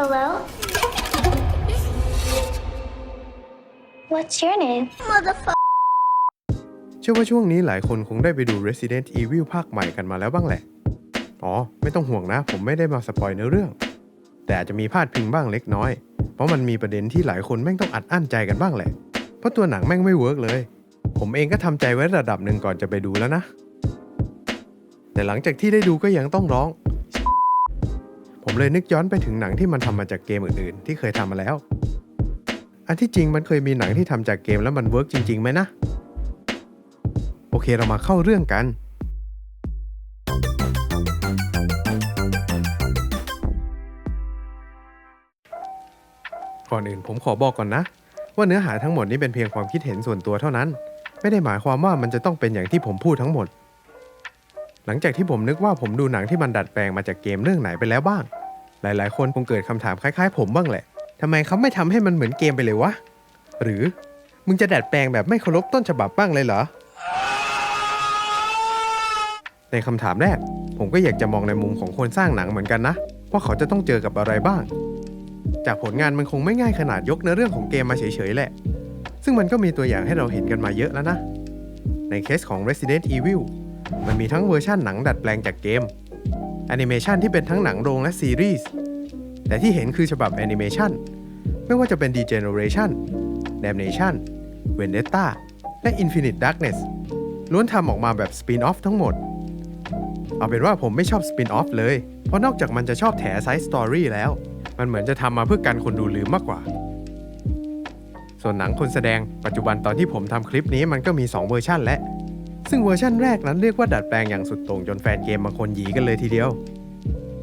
Hello? What's your name? Motherfucker. เชื่อว่าช่วงนี้หลายคนคงได้ไปดู Resident Evil ภาคใหม่กันมาแล้วบ้างแหละ อ๋อ ไม่ต้องห่วงนะ ผมไม่ได้มาสปอยเนื้อเรื่อง แต่อาจจะมีพลาดพิงบ้างเล็กน้อย เพราะมันมีประเด็นที่หลายคนแม่งต้องอัดอั้นใจกันบ้างแหละ เพราะตัวหนังแม่งไม่เวิร์กเลย ผมเองก็ทำใจไว้ระดับหนึ่งก่อนจะไปดูแล้วนะ แต่หลังจากที่ได้ดูก็ยังต้องร้อง ผมเลยนึกย้อนไปถึงหนังที่มันทำมาจากเกมอื่นๆ ที่เคยทำมาแล้ว อันที่จริงมันเคยมีหนังที่ทำจากเกมแล้วมันเวิร์กจริงๆไหมนะ โอเคเรามาเข้าเรื่องกัน ก่อนอื่นผมขอบอกก่อนนะ ว่าเนื้อหาทั้งหมดนี้เป็นเพียงความคิดเห็นส่วนตัวเท่านั้น ไม่ได้หมายความว่ามันจะต้องเป็นอย่างที่ผมพูดทั้งหมด หลังจากที่ผมนึกว่าผมดูหนังที่มันดัดแปลงมาจากเกมเรื่องไหนไปแล้วบ้าง หลายๆ คนคงเกิดคำถามคล้ายๆ ผมบ้างแหละทำไมเขาไม่ทำให้มันเหมือนเกมไปเลยวะ หรือมึงจะดัดแปลงแบบไม่เคารพต้นฉบับบ้างเลยเหรอ ในคำถามแรก ผมก็อยากจะมองในมุมของคนสร้างหนังเหมือนกันนะ ว่าเขาจะต้องเจอกับอะไรบ้าง จากผลงานมันคงไม่ง่ายขนาดยกเนื้อเรื่องของเกมมาเฉยๆแหละ ซึ่งมันก็มีตัวอย่างให้เราเห็นกันมาเยอะแล้วนะ ในเคสของ Resident Evil มันมีทั้งเวอร์ชั่นหนังดัดแปลงจากเกมแอนิเมชันที่เป็นทั้งหนังโรงและซีรีส์ แต่ที่เห็นคือฉบับแอนิเมชันไม่ว่าจะเป็น Degeneration Damnation Vendetta และ Infinite Darkness ล้วนทำออกมาแบบสปินออฟทั้งหมด เอาเป็นว่าผมไม่ชอบสปินออฟเลย เพราะนอกจากมันจะชอบแถไซส์สตอรี่แล้ว มันเหมือนจะทำมาเพื่อกันคนดูลืมมากกว่า ส่วนหนังคนแสดงปัจจุบันตอนที่ผมทำคลิปนี้มันก็มี 2 เวอร์ชันและ ซึ่งเวอร์ชันแรกนั้นเรียกว่าดัดแปลงอย่างสุดโต่งจนแฟนเกมบางคนหยีกันเลยทีเดียว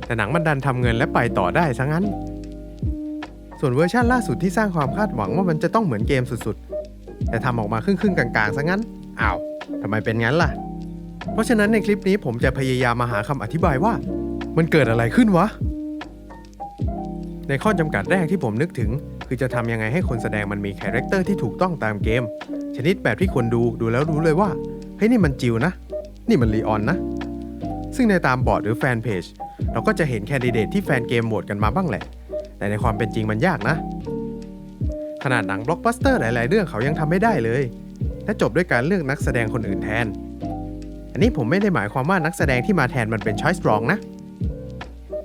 แต่หนังมันดันทำเงินและไปต่อได้ซะงั้น ส่วนเวอร์ชันล่าสุดที่สร้างความคาดหวังว่ามันจะต้องเหมือนเกมสุดๆ แต่ทำออกมาครึ่งๆกลางๆซะงั้น อ้าวทำไมเป็นงั้นล่ะ เพราะฉะนั้นในคลิปนี้ผมจะพยายามมาหาคำอธิบายว่า มันเกิดอะไรขึ้นวะ ในข้อจำกัดแรกที่ผมนึกถึง คือจะทำยังไงให้คนแสดงมันมีคาแรคเตอร์ที่ถูกต้องตามเกม ชนิดแบบที่คนดูดูแล้วรู้เลยว่า ฮ้ยนี่มันจิวนะ นี่มันลีออนนะ ซึ่งในตามบอร์ดหรือแฟนเพจเราก็จะเห็นแคนดิเดตที่แฟนเกมโหวตกันมาบ้างแหละ แต่ในความเป็นจริงมันยากนะ ขนาดหนังบล็อกบัสเตอร์หลาย ๆ เรื่องเขายังทำไม่ได้เลย และจบด้วยการเลือกนักแสดงคนอื่นแทน อันนี้ผมไม่ได้หมายความว่านักแสดงที่มาแทนมันเป็นช้อยส์รองนะ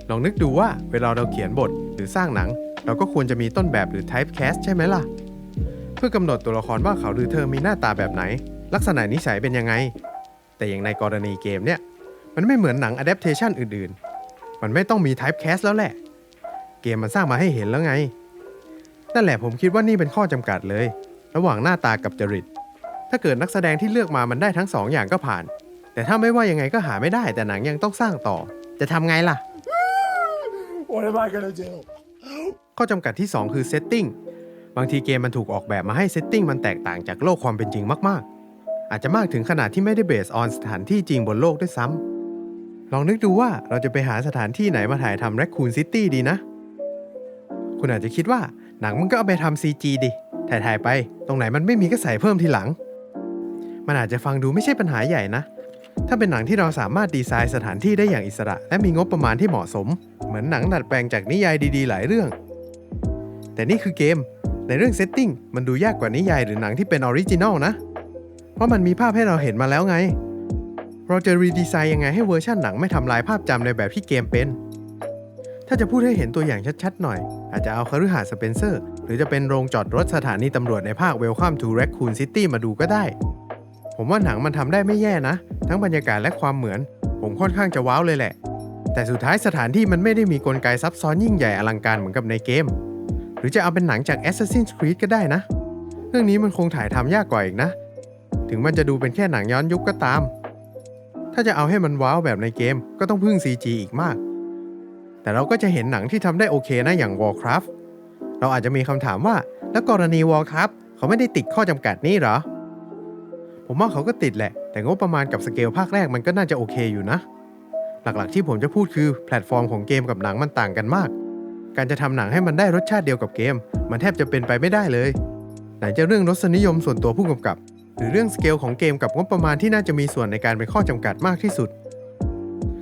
ลองนึกดูว่าเวลาเราเขียนบทหรือสร้างหนัง เราก็ควรจะมีต้นแบบหรือ typecast ใช่ไหมล่ะ เพื่อกำหนดตัวละครว่าเขาหรือเธอมีหน้าตาแบบไหน ลักษณะนิสัยเป็นยังไง แต่อย่างในกรณีเกมเนี่ย มันไม่เหมือนหนัง adaptation อื่นๆ มันไม่ต้องมี typecast แล้วแหละ เกมมันสร้างมาให้เห็นแล้วไง นั่นแหละผมคิดว่านี่เป็นข้อจำกัดเลย ระหว่างหน้าตากับจริต ถ้าเกิดนักแสดงที่เลือกมามันได้ทั้งสองอย่างก็ผ่าน แต่ถ้าไม่ว่ายังไงก็หาไม่ได้ แต่หนังยังต้องสร้างต่อ จะทำไงล่ะ What am I gonna do? ข้อจำกัดที่ 2 คือเซตติ้งบางทีเกมมันถูกออกแบบมาให้เซตติ้งมันแตกต่างจากโลกความเป็นจริงมากๆ อาจจะมากถึงขนาดที่ไม่ได้เบสออนสถานที่จริงบนโลกด้วยซ้ำลองนึกดูว่าเราจะไปหาสถานที่ไหนมาถ่ายทำแรคคูนซิตี้ดีนะ คุณอาจจะคิดว่าหนังมึงก็เอาไปทำ CG ดิถ่ายๆไป ตรงไหนมันไม่มีก็ใส่เพิ่มทีหลัง มันอาจจะฟังดูไม่ใช่ปัญหาใหญ่นะ ถ้าเป็นหนังที่เราสามารถดีไซน์สถานที่ได้อย่างอิสระ และมีงบประมาณที่เหมาะสม เหมือนหนังดัดแปลงจากนิยายดีๆ หลายเรื่อง แต่นี่คือเกม ในเรื่องเซตติ้งมันดูยากกว่านิยายหรือหนังที่เป็นออริจินอลนะ เพราะมันมีภาพให้เราเห็นมาแล้วไง เราจะรีดีไซน์ยังไงให้เวอร์ชันหนังไม่ทำลายภาพจำในแบบที่เกมเป็น ถ้าจะพูดให้เห็นตัวอย่างชัดๆหน่อย อาจจะเอาคฤหาสน์สเปนเซอร์ หรือจะเป็นโรงจอดรถสถานีตำรวจในภาค Welcome to Raccoon City มาดูก็ได้ ผมว่าหนังมันทำได้ไม่แย่นะ ทั้งบรรยากาศและความเหมือน ผมค่อนข้างจะว้าวเลยแหละ แต่สุดท้ายสถานที่มันไม่ได้มีกลไกซับซ้อนยิ่งใหญ่อลังการเหมือนกับในเกม หรือจะเอาเป็นหนังจาก Assassin's Creed ก็ได้นะ เรื่องนี้มันคงถ่ายทำยากกว่าอีกนะ ถึงมันจะดูเป็นแค่หนังย้อนยุคก็ตาม ถ้าจะเอาให้มันว้าวแบบในเกมก็ต้องพึ่ง CG อีกมาก แต่เราก็จะเห็นหนังที่ทำได้โอเคนะอย่าง Warcraft เราอาจจะมีคำถามว่า แล้วกรณี Warcraft เขาไม่ได้ติดข้อจำกัดนี้หรอ ผมว่าเขาก็ติดแหละ แต่งบประมาณกับสเกลภาคแรกมันก็น่าจะโอเคอยู่นะ หลักๆที่ผมจะพูดคือแพลตฟอร์มของเกมกับหนังมันต่างกันมาก การจะทำหนังให้มันได้รสชาติเดียวกับเกม มันแทบจะเป็นไปไม่ได้เลย ไหนจะเรื่องรสนิยมส่วนตัวผู้กำกับ หรือเรื่องสเกลของเกมกับงบประมาณที่น่าจะมีส่วนในการเป็นข้อจำกัดมากที่สุด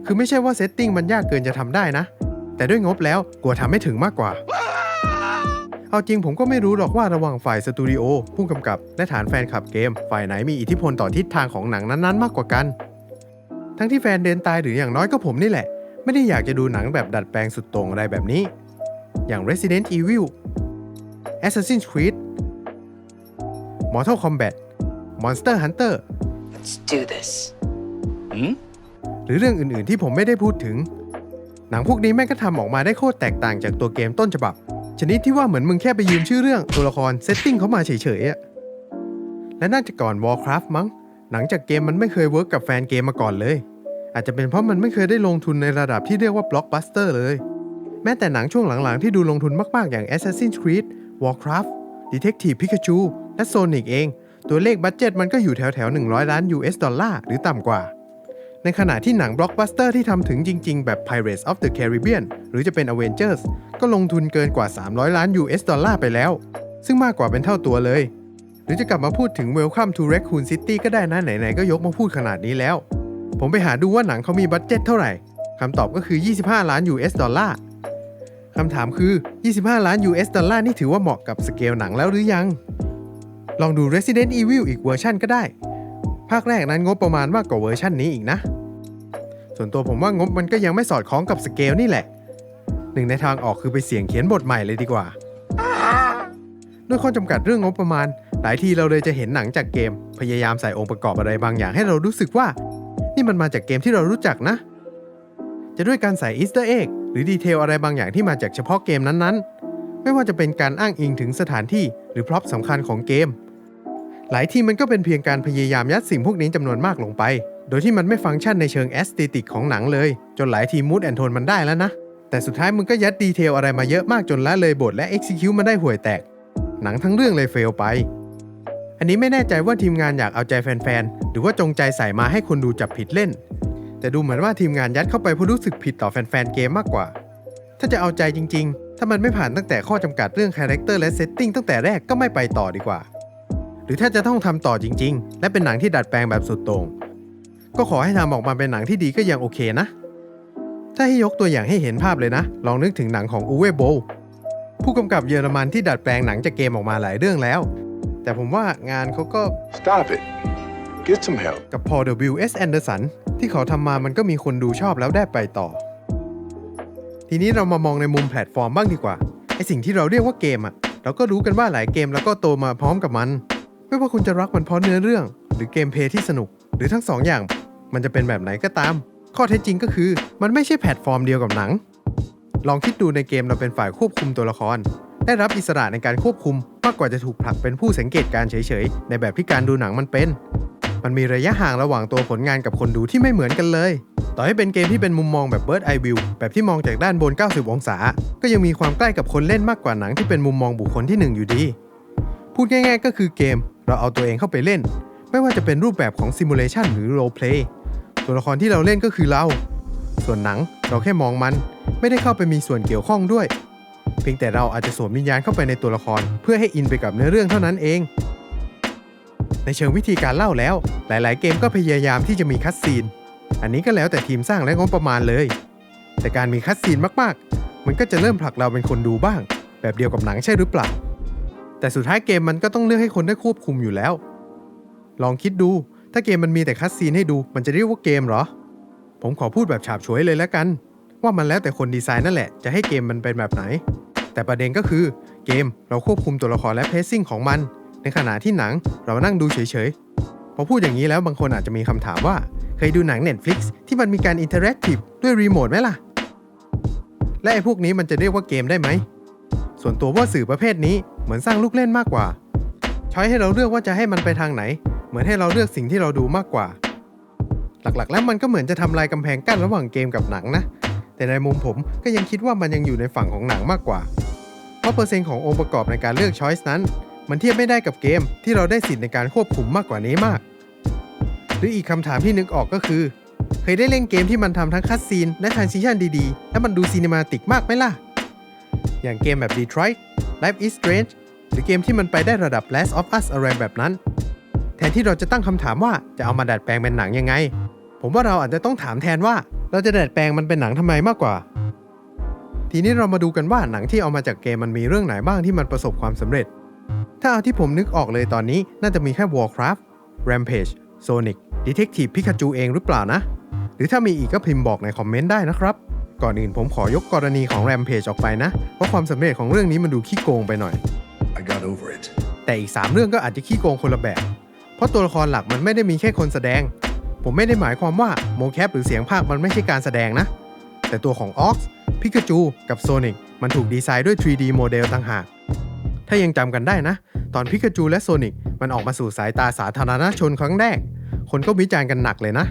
คือไม่ใช่ว่าเซตติ้งมันยากเกินจะทำได้นะ แต่ด้วยงบแล้วกลัวทำไม่ถึงมากกว่า เอาจริงผมก็ไม่รู้หรอกว่าระหว่างฝ่ายสตูดิโอผู้กำกับและฐานแฟนคลับเกม ฝ่ายไหนมีอิทธิพลต่อทิศทางของหนังนั้นๆ มากกว่ากัน ทั้งที่แฟนเดินตายหรืออย่างน้อยก็ผมนี่แหละ ไม่ได้อยากจะดูหนังแบบดัดแปลงสุดโต่งอะไรแบบนี้ อย่าง Resident Evil Assassin's Creed Mortal Kombat Monster Hunter Let's do this. หรือเรื่องอื่นๆที่ผมไม่ได้พูดถึง หนังพวกนี้แม่งก็ทำออกมาได้โคตรแตกต่างจากตัวเกมต้นฉบับ ชนิดที่ว่าเหมือนมึงแค่ไปยืมชื่อเรื่องตัวละครเซตติ้งเขามาเฉยๆอะและน่าจะก่อน Warcraft มั้งหนังจากเกมมันไม่เคยเวิร์กกับแฟนเกมมาก่อนเลย อาจจะเป็นเพราะมันไม่เคยได้ลงทุนในระดับที่เรียกว่าบล็อกบัสเตอร์เลย แม้แต่หนังช่วงหลังๆที่ดูลงทุนมากๆอย่าง Assassin's Creed Warcraft Detective Pikachu และ Sonic เอง ตัวเลขบัตเจ็ตมันก็อยู่แถวๆ100 ล้าน US ดอลลาร์หรือต่ำกว่า ในขณะที่หนังบล็อกบัสเตอร์ที่ทำถึงจริง ๆ แบบ Pirates of the Caribbean หรือจะเป็น Avengers ก็ลงทุนเกินกว่า 300 ล้าน US ดอลลาร์ไปแล้ว ซึ่งมากกว่าเป็นเท่าตัวเลย หรือจะกลับมาพูดถึง Welcome to Raccoon City ก็ได้นะไหนๆก็ยกมาพูดขนาดนี้แล้ว ผมไปหาดูว่าหนังเขามีบัตเจ็ตเท่าไหร่คำตอบก็คือ 25 ล้าน US ดอลลาร์คำถามคือ 25 ล้าน US ดอลลาร์นี่ถือว่าเหมาะกับสเกลหนังแล้วหรือยัง ลองดู Resident Evil อีกเวอร์ชันก็ได้ ภาคแรกนั้นงบประมาณมากกว่าเวอร์ชันนี้อีกนะ ส่วนตัวผมว่างบมันก็ยังไม่สอดคล้องกับสเกลนี่แหละ หนึ่งในทางออกคือไปเสี่ยงเขียนบทใหม่เลยดีกว่า ด้วยข้อจำกัดเรื่องงบประมาณ หลายทีเราเลยจะเห็นหนังจากเกม พยายามใส่องค์ประกอบอะไรบางอย่างให้เรารู้สึกว่า นี่มันมาจากเกมที่เรารู้จักนะ จะด้วยการใส่อีสเตอร์เอ็กหรือดีเทลอะไรบางอย่างที่มาจากเฉพาะเกมนั้นๆไม่ว่าจะเป็นการอ้างอิงถึงสถานที่หรือพร็อพสำคัญของเกม หลายทีมันก็เป็นเพียงการพยายามยัดสิ่งพวกนี้จำนวนมากลงไป โดยที่มันไม่ฟังก์ชันในเชิงแอสเตติกของหนังเลย จนหลายทีมูดแอนโทนมันได้แล้วนะ แต่สุดท้ายมึงก็ยัดดีเทลอะไรมาเยอะมากจนละเลยบทและ execute มันได้ห่วยแตก หนังทั้งเรื่องเลยเฟลไป อันนี้ไม่แน่ใจว่าทีมงานอยากเอาใจแฟนๆ หรือว่าจงใจใส่มาให้คนดูจับผิดเล่น แต่ดูเหมือนว่าทีมงานยัดเข้าไปเพราะรู้สึกผิดต่อแฟนๆ เกมมากกว่า ถ้าจะเอาใจจริง ๆ ถ้ามันไม่ผ่านตั้งแต่ข้อจำกัดเรื่องคาแรคเตอร์และเซตติ้งตั้งแต่แรกก็ไม่ไปต่อดีกว่า หรือถ้าจะต้องทำต่อจริง ๆ และเป็นหนังที่ดัดแปลงแบบสุดโต่งก็ขอให้ทำออกมาเป็นหนังที่ดีก็ยังโอเคนะ ถ้าให้ยกตัวอย่างให้เห็นภาพเลยนะ ลองนึกถึงหนังของอูเวโบผู้กำกับเยอรมันที่ดัดแปลงหนังจากเกมออกมาหลายเรื่องแล้ว แต่ผมว่างานเขาก็ Stop it. Get some help. กับพอ W.S. Anderson ที่เขาทำมามันก็มีคนดูชอบแล้วได้ไปต่อ ทีนี้เรามามองในมุมแพลตฟอร์มบ้างดีกว่าไอสิ่งที่เราเรียกว่าเกมอะเราก็รู้กันว่าหลายเกมแล้วก็โตมาพร้อมกับมัน ไม่ว่าคุณจะรักมันเพราะเนื้อเรื่อง หรือเกมเพลย์ที่สนุก หรือทั้งสองอย่าง มันจะเป็นแบบไหนก็ตาม ข้อเท็จจริงก็คือ มันไม่ใช่แพลตฟอร์มเดียวกับหนัง ลองคิดดูในเกมเราเป็นฝ่ายควบคุมตัวละคร ได้รับอิสระในการควบคุมมากกว่าจะถูกผลักเป็นผู้สังเกตการณ์เฉยๆในแบบที่การดูหนังมันเป็น มันมีระยะห่างระหว่างตัวผลงานกับคนดูที่ไม่เหมือนกันเลย ต่อให้เป็นเกมที่เป็นมุมมองแบบ Bird Eye View แบบที่มองจากด้านบน 90 องศา ก็ยังมีความใกล้กับคนเล่นมากกว่าหนังที่เป็นมุมมองบุคคลที่หนึ่งอยู่ดี พูดง่าย ๆ ก็คือเกม เราเอาตัวเองเข้าไปเล่น ไม่ว่าจะเป็นรูปแบบของซิมูเลชันหรือ role play ตัวละครที่เราเล่นก็คือเรา ส่วนหนังเราแค่มองมัน ไม่ได้เข้าไปมีส่วนเกี่ยวข้องด้วย เพียงแต่เราอาจจะสวมวิญญาณเข้าไปในตัวละคร เพื่อให้อินไปกับเนื้อเรื่องเท่านั้นเอง ในเชิงวิธีการเล่าแล้ว หลาย ๆ เกมก็พยายามที่จะมีคัดซีน อันนี้ก็แล้วแต่ทีมสร้างและงบประมาณเลย แต่การมีคัดซีนมาก ๆ มันก็จะเริ่มผลักเราเป็นคนดูบ้าง แบบเดียวกับหนังใช่หรือเปล่า แต่สุดท้ายเกมมันก็ต้องเลือกให้คนได้ควบคุมอยู่แล้ว ลองคิดดู ถ้าเกมมันมีแต่คัดซีนให้ดู มันจะเรียกว่าเกมเหรอ ผมขอพูดแบบฉาบฉวยเลยแล้วกัน ว่ามันแล้วแต่คนดีไซน์นั่นแหละ จะให้เกมมันเป็นแบบไหน แต่ประเด็นก็คือเกมเราควบคุมตัวละครและเพซซิ่งของมัน ในขณะที่หนังเรานั่งดูเฉยๆ พอพูดอย่างนี้แล้วบางคนอาจจะมีคำถามว่า เคยดูหนัง Netflix ที่มันมีการอินเทอร์แอคทีฟด้วยรีโมทไหมล่ะ และไอ้พวกนี้มันจะเรียกว่าเกมได้ไหม ส่วนตัวว่าสื่อประเภทนี้เหมือนสร้างลูกเล่นมากกว่า ช้อยให้เราเลือกว่าจะให้มันไปทางไหน เหมือนให้เราเลือกสิ่งที่เราดูมากกว่า หลักๆ แล้วมันก็เหมือนจะทำลายกำแพงกั้นระหว่างเกมกับหนังนะ แต่ในมุมผมก็ยังคิดว่ามันยังอยู่ในฝั่งของหนังมากกว่า เพราะเปอร์เซ็นต์ขององค์ประกอบในการเลือกช้อยส์นั้น มันเทียบไม่ได้กับเกมที่เราได้สิทธิ์ในการควบคุมมากกว่านี้มาก หรืออีกคำถามที่นึกออกก็คือ เคยได้เล่นเกมที่มันทำทั้งคัดซีนและทรานซิชันดีๆ และมันดูซีนิมาติกมากไหมล่ะ อย่างเกมแบบ Detroit Life is Strange หรือเกมที่มันไปได้ระดับ Last of Us อะไรแบบนั้น แทนที่เราจะตั้งคำถามว่าจะเอามาดัดแปลงเป็นหนังยังไง ผมว่าเราอาจจะต้องถามแทนว่าเราจะดัดแปลงมันเป็นหนังทำไมมากกว่า ทีนี้เรามาดูกันว่าหนังที่เอามาจากเกมมันมีเรื่องไหนบ้างที่มันประสบความสำเร็จ ถ้าเอาที่ผมนึกออกเลยตอนนี้น่าจะมีแค่ Warcraft Rampage Sonic Detective Pikachu เองหรือเปล่านะ หรือถ้ามีอีกก็พิมพ์บอกในคอมเมนต์ได้นะครับ ก่อนอื่นผมขอยกกรณีของ Rampage ออกไปนะ เพราะความสำเร็จของเรื่องนี้มันดูขี้โกงไปหน่อย I got over it. แต่อีก 3 เรื่องก็อาจจะขี้โกงคนละแบบ เพราะตัวละครหลักมันไม่ได้มีแค่คนแสดง ผมไม่ได้หมายความว่าโมแคปหรือเสียงภาคมันไม่ใช่การแสดงนะ แต่ตัวของ Ox พิกาจูกับโซนิกมันถูกดีไซน์ด้วย 3D โมเดลต่างหาก ถ้ายังจำกันได้นะ ตอนพิกาจูและโซนิกมันออกมาสู่สายตาสาธารณชนครั้งแรก คนก็วิจารณ์กันหนักเลยนะ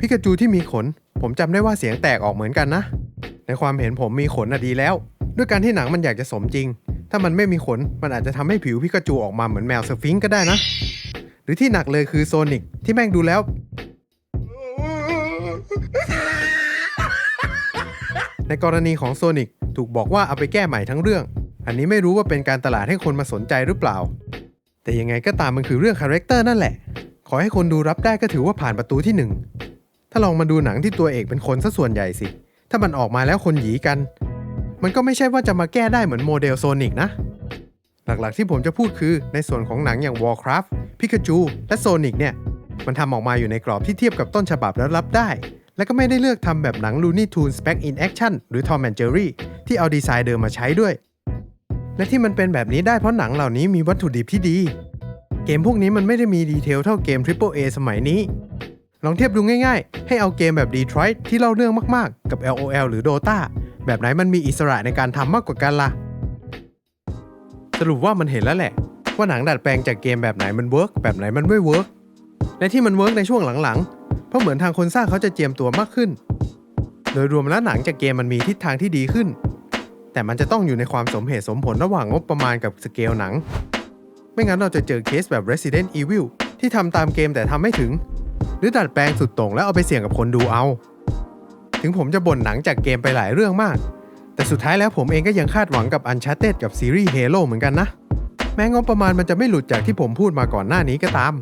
พิกาจูที่มีขน ผมจำได้ว่าเสียงแตกออกเหมือนกันนะ ในความเห็นผมมีขนอะดีแล้ว ด้วยการที่หนังมันอยากจะสมจริง ถ้ามันไม่มีขน มันอาจจะทำให้ผิวพิกาจูออกมาเหมือนแมวสฟิงค์ก็ได้นะ หรือที่หนักเลยคือโซนิกที่แม่งดูแล้ว ในกรณีของโซนิกถูกบอกว่าเอาไปแก้ใหม่ทั้งเรื่อง อันนี้ไม่รู้ว่าเป็นการตลาดให้คนมาสนใจหรือเปล่า แต่ยังไงก็ตามมันคือเรื่องคาแรคเตอร์นั่นแหละ ขอให้คนดูรับได้ก็ถือว่าผ่านประตูที่หนึ่ง ถ้าลองมาดูหนังที่ตัวเอกเป็นคนซะส่วนใหญ่สิ ถ้ามันออกมาแล้วคนหยีกัน มันก็ไม่ใช่ว่าจะมาแก้ได้เหมือนโมเดลโซนิกนะ หลักๆที่ผมจะพูดคือในส่วนของหนังอย่าง Warcraft Pikachu และ Sonic เนี่ย มันทำออกมาอยู่ในกรอบที่เทียบกับต้นฉบับแล้วรับได้ และก็ไม่ได้เลือกทำแบบหนัง Looney Tunes Back in Action หรือ Tom and Jerry ที่เอาดีไซน์เดิมมาใช้ด้วย และที่มันเป็นแบบนี้ได้เพราะหนังเหล่านี้มีวัตถุดิบที่ดี เกมพวกนี้มันไม่ได้มีดีเทลเท่าเกม Triple A สมัยนี้ ลองเทียบดูง่ายๆ ให้เอาเกมแบบ Detroit ที่เล่าเรื่องมากๆ กับ LOL หรือ Dota แบบไหนมันมีอิสระในการทำมากกว่ากันล่ะ สรุปว่ามันเห็นแล้วแหละ ว่าหนังดัดแปลงจากเกมแบบไหนมันเวิร์กแบบไหนมันไม่เวิร์กและที่มันเวิร์กในช่วงหลังๆ เพราะเหมือนทางคนสร้างเขาจะเจียมตัวมากขึ้น โดยรวมแล้วหนังจากเกมมันมีทิศทางที่ดีขึ้น แต่มันจะต้องอยู่ในความสมเหตุสมผลระหว่างงบประมาณกับสเกลหนัง ไม่งั้นเราจะเจอเคสแบบ Resident Evil ที่ทำตามเกมแต่ทำไม่ถึง หรือดัดแปลงสุดโต่งแล้วเอาไปเสี่ยงกับคนดูเอา ถึงผมจะบ่นหนังจากเกมไปหลายเรื่องมาก แต่สุดท้ายแล้วผมเองก็ยังคาดหวังกับ Uncharted กับซีรีส์ Halo เหมือนกันนะ แม้งบประมาณมันจะไม่หลุดจากที่ผมพูดมาก่อนหน้านี้ก็ตาม